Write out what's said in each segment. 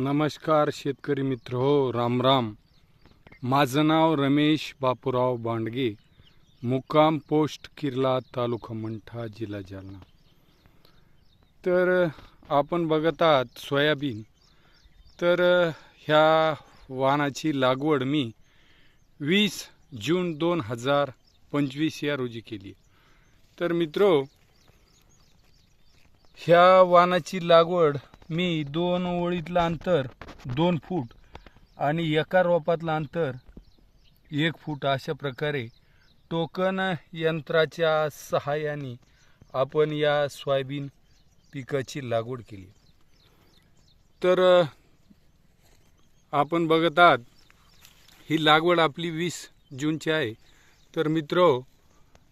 नमस्कार शेतकरी मित्र हो राम राम. माझं नाव रमेश बापूराव बांडगे मुक्काम पोस्ट किर्ला तालुका मंठा जिल्हा जालना. तर आपण बघत आहात सोयाबीन. तर ह्या वाहनाची लागवड मी वीस जून दोन हजार पंचवीस या रोजी केली. तर मित्रो ह्या वाहनाची लागवड मी दोन ओळीतलं अंतर दोन फूट आणि एका रोपातलं अंतर एक फूट अशा प्रकारे टोकन यंत्राच्या सहाय्याने आपण या सोयाबीन पिकाची लागवड केली. तर आपण बघत आहात ही लागवड आपली वीस जूनची आहे. तर मित्रो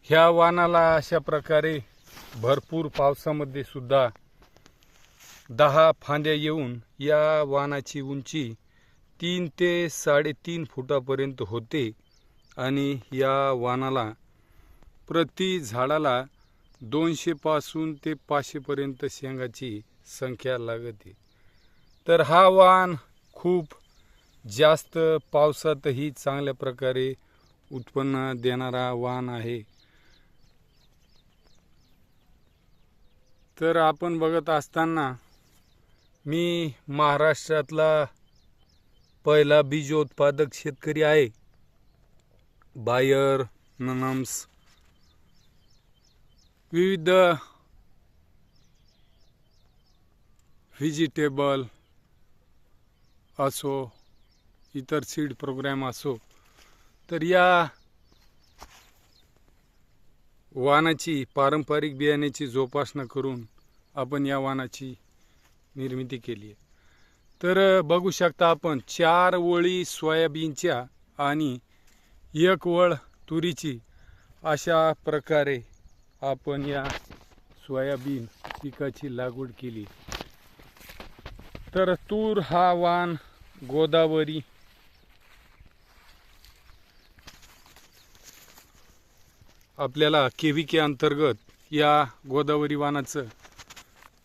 ह्या वानाला अशा प्रकारे भरपूर पावसामध्ये सुद्धा दहा फांद्या येऊन या वाहनाची उंची तीन ते साडेतीन फुटापर्यंत होते आणि या वाहनाला प्रति झाडाला दोनशेपासून ते पाचशेपर्यंत शेंगाची संख्या लागते. तर हा वाहन खूप जास्त पावसातही चांगल्या प्रकारे उत्पन्न देणारा वाहन आहे. तर आपण बघत असताना मी महाराष्ट्रातला पहिला बीज उत्पादक शेतकरी आहे. बायर ननम्स विविध व्हेजिटेबल असो इतर सीड प्रोग्रॅम असो तर या वानाची पारंपरिक बियाण्याची जोपासना करून आपण या वानाची निर्मिती केली आहे. तर बघू शकता आपण चार ओळी सोयाबीनच्या आणि एक वळ तुरीची अशा प्रकारे आपण या सोयाबीन पिकाची लागवड केली. तर तूर हा वाण गोदावरी आपल्याला के के अंतर्गत या गोदावरी वानाचं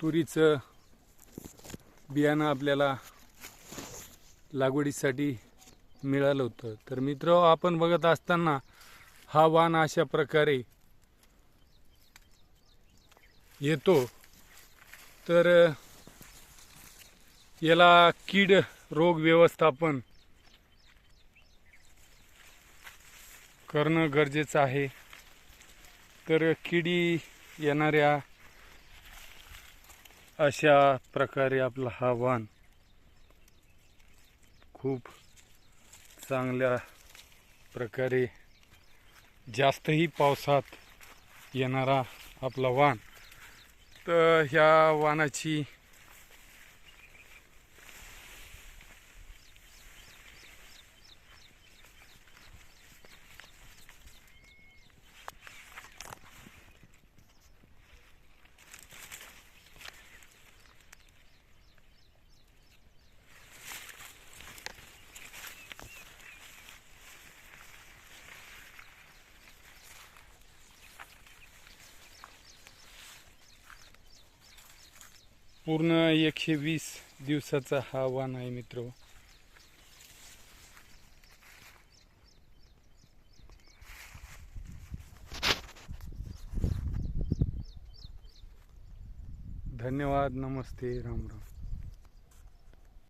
तुरीचं बियाणं आपल्याला लागवडीसाठी मिळालं होतं. तर मित्र आपण बघत असताना हा वाण अशा प्रकारे येतो. तर याला कीड रोग व्यवस्थापन करणं गरजेचं आहे. तर किडी येणाऱ्या अशा प्रकारे आपला हा वाण खूप चांगल्या प्रकारे जास्तही पावसात येणारा आपला वाण तर ह्या वाणाची पूर्ण एकशे वीस दिवसाचा हा वाण आहे मित्र. धन्यवाद नमस्ते राम राम.